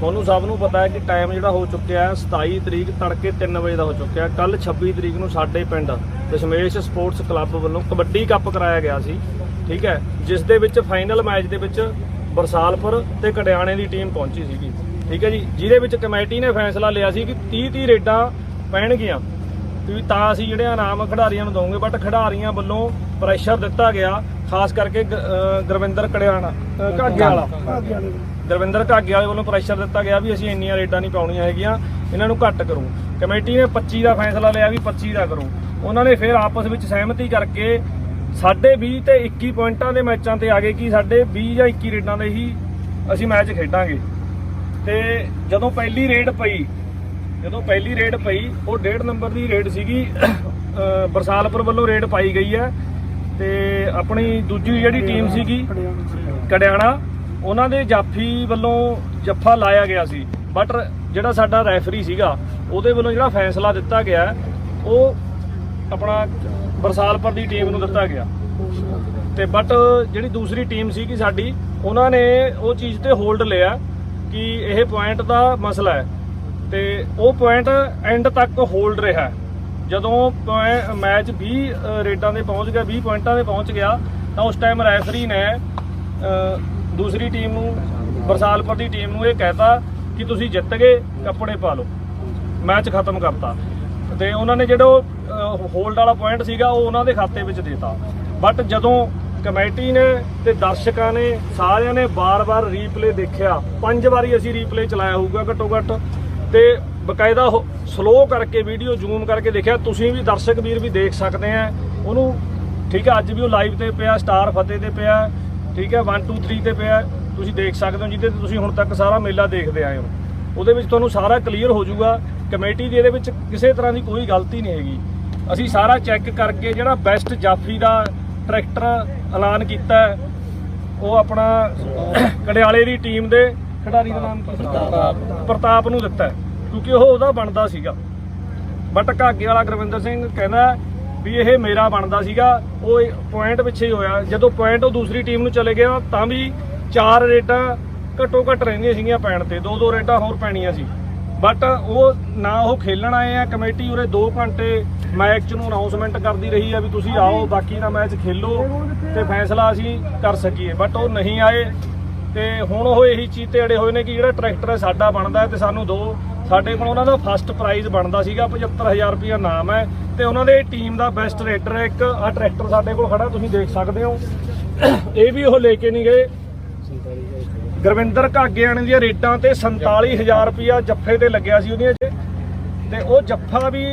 ਤੁਹਾਨੂੰ ਸਭ ਨੂੰ ਪਤਾ ਹੈ ਕਿ ਟਾਈਮ ਜਿਹੜਾ ਹੋ ਚੁੱਕਿਆ ਹੈ 27 ਤਰੀਕ ਤੜਕੇ 3 ਵਜੇ ਦਾ ਹੋ ਚੁੱਕਿਆ ਹੈ। ਕੱਲ 26 ਤਰੀਕ ਨੂੰ ਸਾਡੇ ਪਿੰਡ ਦਸ਼ਮੇਸ਼ ਸਪੋਰਟਸ ਕਲੱਬ ਵੱਲੋਂ ਕਬੱਡੀ ਕੱਪ ਕਰਾਇਆ ਗਿਆ ਸੀ, ਠੀਕ ਹੈ, ਜਿਸ ਦੇ ਵਿੱਚ ਫਾਈਨਲ ਮੈਚ ਦੇ ਵਿੱਚ ਬਰਸਾਲਪੁਰ ਤੇ ਕੜਿਆਣੇ ਦੀ ਟੀਮ ਪਹੁੰਚੀ ਸੀਗੀ, ਠੀਕ ਹੈ ਜੀ, ਜਿਹਦੇ ਵਿੱਚ ਕਮੇਟੀ ਨੇ ਫੈਸਲਾ ਲਿਆ ਸੀ ਕਿ 30 30 ਰੇਡਾਂ ਪੈਣਗੀਆਂ। ਵੀ ਤਾਂ ਅਸੀਂ ਜਿਹੜੇ ਇਨਾਮ ਖਿਡਾਰੀਆਂ ਨੂੰ ਦਵਾਂਗੇ ਬਟ ਖਿਡਾਰੀਆਂ ਵੱਲੋਂ ਪ੍ਰੈਸ਼ਰ ਦਿੱਤਾ ਗਿਆ, ਖਾਸ ਕਰਕੇ ਗੁਰਵਿੰਦਰ ਕੜਿਆਣਾ ਘਾਗੇ ਵਾਲਾ। ਗੁਰਵਿੰਦਰ ਘਾਗੇ ਵਾਲੇ ਵੱਲੋਂ ਪ੍ਰੈਸ਼ਰ ਦਿੱਤਾ ਗਿਆ ਵੀ ਅਸੀਂ ਇੰਨੀਆਂ ਰੇਟਾਂ ਨਹੀਂ ਪਾਉਣੀਆਂ ਹੈਗੀਆਂ, ਇਹਨਾਂ ਨੂੰ ਘੱਟ ਕਰੋ। ਕਮੇਟੀ ਨੇ 25 ਦਾ ਫੈਸਲਾ ਲਿਆ ਵੀ 25 ਦਾ ਕਰੋ। ਉਹਨਾਂ ਨੇ ਫਿਰ ਆਪਸ ਵਿੱਚ ਸਹਿਮਤੀ ਕਰਕੇ ਸਾਡੇ 20 ਤੇ 21 ਪੁਆਇੰਟਾਂ ਦੇ ਮੈਚਾਂ ਤੇ ਆ ਗਏ ਕਿ ਸਾਡੇ 20 ਜਾਂ 21 ਰੇਡਾਂ ਦੇ ਹੀ ਅਸੀਂ ਮੈਚ ਖੇਡਾਂਗੇ। ਤੇ ਜਦੋਂ ਪਹਿਲੀ ਰੇਡ ਪਈ ਜਦੋਂ ਪਹਿਲੀ ਰੇਡ ਪਈ ਉਹ 1.5 ਨੰਬਰ ਦੀ ਰੇਡ ਸੀਗੀ ਬਰਸਾਲਪੁਰ ਵੱਲੋਂ ਰੇਡ ਪਾਈ ਗਈ ਹੈ। ਤੇ ਆਪਣੀ ਦੂਜੀ ਜਿਹੜੀ ਟੀਮ ਸੀਗੀ ਕੜਿਆਣਾ ਉਹਨਾਂ ਦੇ ਜਾਫੀ ਵੱਲੋਂ ਜੱਫਾ ਲਾਇਆ ਗਿਆ ਸੀ। ਬਟ ਜਿਹੜਾ ਸਾਡਾ ਰੈਫਰੀ ਸੀਗਾ ਉਹਦੇ ਵੱਲੋਂ ਜਿਹੜਾ ਫੈਸਲਾ ਦਿੱਤਾ ਗਿਆ ਉਹ ਆਪਣਾ ਬਰਸਾਲਪੁਰ ਦੀ ਟੀਮ ਨੂੰ ਦਿੱਤਾ ਗਿਆ। ਤੇ ਬਟ ਜਿਹੜੀ ਦੂਸਰੀ ਟੀਮ ਸੀਗੀ ਸਾਡੀ ਉਹਨਾਂ ਨੇ ਉਹ ਚੀਜ਼ ਤੇ ਹੋਲਡ ਲਿਆ ਕਿ ਇਹ ਪੁਆਇੰਟ ਦਾ ਮਸਲਾ ਹੈ। ਤੇ ਉਹ ਪੁਆਇੰਟ ਐਂਡ ਤੱਕ ਹੋਲਡ ਰਿਹਾ। ਜਦੋਂ ਮੈਚ 20 ਅ, ਰੇਡਾਂ ਦੇ ਪਹੁੰਚ ਗਿਆ 20 ਪੁਆਇੰਟਾਂ ਦੇ ਪਹੁੰਚ ਗਿਆ ਤਾਂ ਉਸ ਟਾਈਮ ਰੈਫਰੀ ਨੇ ਦੂਸਰੀ ਟੀਮ ਨੂੰ ਬਰਸਾਲਪੁਰ ਦੀ ਟੀਮ ਨੂੰ ਇਹ ਕਹਿਤਾ ਕਿ ਤੁਸੀਂ ਜਿੱਤ ਗਏ ਕੱਪੜੇ ਪਾ ਲਓ। ਮੈਚ ਖਤਮ ਕਰਤਾ। ਤੇ ਉਹਨਾਂ ਨੇ ਜਿਹੜਾ ਹੋਲਡ ਵਾਲਾ ਪੁਆਇੰਟ ਸੀਗਾ ਉਹ ਉਹਨਾਂ ਦੇ ਖਾਤੇ ਵਿੱਚ ਦੇਤਾ। ਬਟ ਜਦੋਂ ਕਮੇਟੀ ਨੇ ਤੇ ਦਰਸ਼ਕਾਂ ਨੇ ਸਾਰਿਆਂ ਨੇ ਬਾਰ-ਬਾਰ ਰੀਪਲੇ ਦੇਖਿਆ ਪੰਜ ਵਾਰੀ ਅਸੀਂ ਰੀਪਲੇ ਚਲਾਇਆ ਹੋਊਗਾ ਘੱਟੋ ਘੱਟ ਤੇ ਬਕਾਇਦਾ ਸਲੋ ਕਰਕੇ ਵੀਡੀਓ ਜ਼ੂਮ ਕਰਕੇ ਦੇਖਿਆ। ਤੁਸੀਂ ਵੀ ਦਰਸ਼ਕ ਵੀਰ ਵੀ ਦੇਖ ਸਕਦੇ ਆ। ਉਹਨੂੰ ਠੀਕ ਹੈ ਅੱਜ ਵੀ ਉਹ ਲਾਈਵ ਤੇ ਪਿਆ ਸਟਾਰ ਫਤਿਹ ਤੇ ਪਿਆ, ਠੀਕ ਹੈ 1 2 3 ਤੇ ਪਿਆ। ਤੁਸੀਂ ਦੇਖ ਸਕਦੇ ਹੋ ਜਿਹਦੇ ਤੇ ਤੁਸੀਂ ਹੁਣ ਤੱਕ ਸਾਰਾ ਮੇਲਾ ਦੇਖਦੇ ਆਏ ਹੋ। ਉਹਦੇ ਵਿੱਚ ਤੁਹਾਨੂੰ ਸਾਰਾ ਕਲੀਅਰ ਹੋ ਜਾਊਗਾ। ਕਮੇਟੀ ਦੀ ਇਹਦੇ ਵਿੱਚ ਕਿਸੇ ਤਰ੍ਹਾਂ ਦੀ ਕੋਈ ਗਲਤੀ ਨਹੀਂ ਹੈਗੀ। ਅਸੀਂ ਸਾਰਾ ਚੈੱਕ ਕਰਕੇ ਜਿਹੜਾ ਬੈਸਟ ਜਾਫੀ ਦਾ ਟਰੈਕਟਰ ਐਲਾਨ ਕੀਤਾ ਉਹ ਆਪਣਾ ਕੜਿਆਲੇ ਦੀ ਟੀਮ ਦੇ ਖਿਡਾਰੀ ਦਾ ਨਾਮ ਕੀ ਸੀ? ਪ੍ਰਤਾਪ। ਨੂੰ ਦਿੱਤਾ ਕਿਉਂਕਿ ਉਹ ਉਹਦਾ ਬਣਦਾ ਸੀਗਾ। ਬਟ ਘਾਗੇ ਵਾਲਾ ਗੁਰਵਿੰਦਰ ਸਿੰਘ ਕਹਿੰਦਾ ਵੀ ਇਹ ਮੇਰਾ ਬਣਦਾ ਸੀਗਾ ਉਹ ਪੁਆਇੰਟ ਪਿੱਛੇ ਹੀ ਹੋਇਆ। ਜਦੋਂ ਪੁਆਇੰਟ ਉਹ ਦੂਸਰੀ ਟੀਮ ਨੂੰ ਚਲੇ ਗਿਆ ਤਾਂ ਵੀ ਚਾਰ ਰੇਡਾਂ ਘੱਟੋ ਘੱਟ ਰਹਿੰਦੀਆਂ ਸੀਗੀਆਂ ਪੈਣ ਤੇ। ਦੋ ਦੋ ਰੇਡਾਂ ਹੋਰ ਪੈਣੀਆਂ ਸੀ। ਬਟ ਉਹ ਨਾ ਉਹ ਖੇਲਣ ਆਏ ਆ ਕਮੇਟੀ ਉਰੇ 2 ਘੰਟੇ ਮੈਚ ਨੂੰ ਅਨਾਉਂਸਮੈਂਟ ਕਰਦੀ ਰਹੀ ਆ ਵੀ ਤੁਸੀਂ ਆਓ ਬਾਕੀ ਦਾ ਮੈਚ ਖੇਲੋ ਤੇ ਫੈਸਲਾ ਅਸੀਂ ਕਰ ਸਕੀਏ। ਬਟ ਉਹ ਨਹੀਂ ਆਏ। ਤੇ ਹੁਣ ਉਹ ਇਹੀ ਚੀਜ਼ ਤੇ ਅੜੇ ਹੋਏ ਨੇ ਕਿ ਜਿਹੜਾ ਟਰੈਕਟਰ ਹੈ ਸਾਡਾ ਬਣਦਾ ਹੈ ਤੇ ਸਾਨੂੰ ਦੋ, ਸਾਡੇ ਕੋਲ ਉਹਨਾਂ ਦਾ ਫਸਟ ਪ੍ਰਾਈਜ਼ ਬਣਦਾ ਸੀਗਾ 75000 ਰੁਪਇਆ ਨਾਮ ਹੈ ਤੇ ਉਹਨਾਂ ਦੇ ਟੀਮ ਦਾ ਬੈਸਟ ਰੇਡਰ ਹੈ ਇੱਕ ਆ ਟਰੈਕਟਰ ਸਾਡੇ ਕੋਲ ਖੜਾ, ਤੁਸੀਂ ਦੇਖ ਸਕਦੇ ਹੋ। ਇਹ ਵੀ ਉਹ ਲੈ ਕੇ ਨਹੀਂ ਗਏ। ਗੁਰਵਿੰਦਰ ਘਾਗਿਆਣੇ ਦੀਆਂ ਰੇਟਾਂ ਤੇ 47000 ਰੁਪਇਆ ਜੱਫੇ ਤੇ ਲੱਗਿਆ ਸੀ ਉਹਦੀਆਂ 'ਚ। ਤੇ ਉਹ ਜੱਫਾ ਵੀ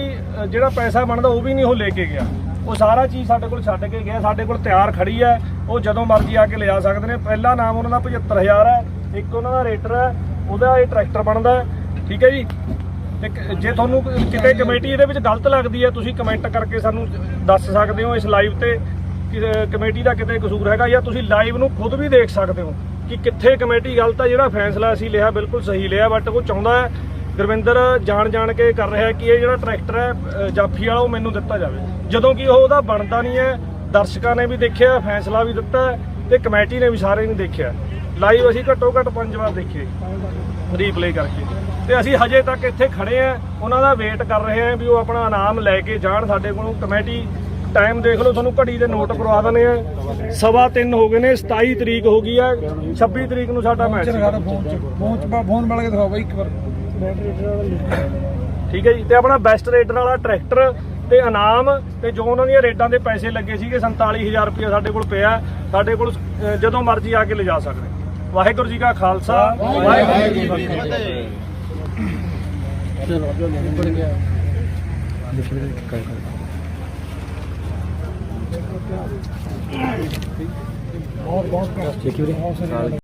ਜਿਹੜਾ ਪੈਸਾ ਬਣਦਾ ਉਹ ਵੀ ਨਹੀਂ ਉਹ ਲੈ ਕੇ ਗਿਆ। ਉਹ ਸਾਰਾ ਚੀਜ਼ ਸਾਡੇ ਕੋਲ ਛੱਡ ਕੇ ਗਿਆ, ਸਾਡੇ ਕੋਲ ਤਿਆਰ ਖੜੀ ਹੈ। ਉਹ ਜਦੋਂ ਮਰਜ਼ੀ ਆ ਕੇ ਲਿਆ ਸਕਦੇ ਨੇ। ਪਹਿਲਾ ਨਾਮ ਉਹਨਾਂ ਦਾ 75000 ਹੈ, ਇੱਕ ਉਹਨਾਂ ਦਾ ਰੇਟਰ ਹੈ, ਉਹਦਾ ਇਹ ਟਰੈਕਟਰ ਬਣਦਾ ਠੀਕ ਹੈ ਜੀ? ਤੇ ਜੇ ਤੁਹਾਨੂੰ ਕਿਤੇ ਕਮੇਟੀ ਇਹਦੇ ਵਿੱਚ ਗਲਤ ਲੱਗਦੀ ਹੈ, ਤੁਸੀਂ ਕਮੈਂਟ ਕਰਕੇ ਸਾਨੂੰ ਦੱਸ ਸਕਦੇ ਹੋ ਇਸ ਲਾਈਵ ਤੇ ਕਿ ਕਮੇਟੀ ਦਾ ਕਿਤੇ ਕਸੂਰ ਹੈਗਾ ਜਾਂ ਤੁਸੀਂ ਲਾਈਵ ਨੂੰ ਖੁਦ ਵੀ ਦੇਖ ਸਕਦੇ ਹੋ ਕਿ ਕਿੱਥੇ ਕਮੇਟੀ ਗਲਤ ਹੈ, ਜਿਹੜਾ ਫੈਸਲਾ ਅਸੀਂ ਲਿਆ ਬਿਲਕੁਲ ਸਹੀ ਲਿਆ, ਬਟ ਉਹ ਚਾਹੁੰਦਾ ਹੈ ਗੁਰਵਿੰਦਰ ਜਾਣ ਜਾਣ ਕੇ ਕਰ ਰਿਹਾ ਕਿ ਇਹ ਜਿਹੜਾ ਟਰੈਕਟਰ ਹੈ ਜਾਫੀ ਵਾਲਾ ਉਹ ਮੈਨੂੰ ਦਿੱਤਾ ਜਾਵੇ ਜਦੋਂ ਕਿ ਉਹ ਉਹਦਾ ਬਣਦਾ ਨਹੀਂ ਹੈ ਦਰਸ਼ਕਾਂ ਨੇ ਵੀ ਦੇਖਿਆ ਫੈਸਲਾ ਵੀ ਦਿੱਤਾ ਤੇ ਕਮੇਟੀ ਨੇ ਵੀ ਸਾਰੇ ਨੇ ਦੇਖਿਆ ਲਾਈਵ ਅਸੀਂ ਘੱਟੋ ਘੱਟ ਪੰਜ ਵਾਰ ਦੇਖੇ ਰੀਪਲੇ ਕਰਕੇ ਤੇ ਅਸੀਂ ਹਜੇ ਤੱਕ ਇੱਥੇ ਖੜੇ ਆ ਉਹਨਾਂ ਦਾ ਵੇਟ ਕਰ ਰਹੇ ਆ ਵੀ ਉਹ ਆਪਣਾ ਇਨਾਮ ਲੈ ਕੇ ਜਾਣ ਸਾਡੇ ਕੋਲੋਂ ਕਮੇਟੀ ਟਾਈਮ ਦੇਖ ਲਓ ਤੁਹਾਨੂੰ ਘੜੀ ਦੇ ਨੋਟ ਕਰਵਾ ਦਨੇ ਆ ਸਵਾ ਤਿੰਨ ਹੋ ਗਏ ਨੇ 27 ਤਰੀਕ ਹੋ ਗਈ ਆ 26 ਤਰੀਕ ਨੂੰ ਸਾਡਾ ਮੈਚ ਫੋਨ ਚ ਫੋਨ ਚ ਫੋਨ ਮਿਲ ਕੇ ਦਿਖਾਓ ਬਾਈ ਇੱਕ ਵਾਰ ਠੀਕ ਹੈ ਜੀ, ਤੇ ਆਪਣਾ ਬੈਸਟ ਰੇਡਰ ਵਾਲਾ ਟਰੈਕਟਰ ਤੇ ਇਨਾਮ ਤੇ ਜੋ ਉਹਨਾਂ ਦੀਆਂ ਰੇਡਾਂ ਦੇ ਪੈਸੇ ਲੱਗੇ ਸੀਗੇ 47000 ਰੁਪਏ ਸਾਡੇ ਕੋਲ ਪਿਆ, ਸਾਡੇ ਕੋਲ ਜਦੋਂ ਮਰਜ਼ੀ ਆ ਕੇ ਲਿਜਾ ਸਕਦੇ। ਵਾਹਿਗੁਰੂ ਜੀ ਕਾ ਖਾਲਸਾ, ਵਾਹਿਗੁਰੂ ਜੀ ਕੀ ਫਤਿਹ। ਬਹੁਤ ਬਹੁਤ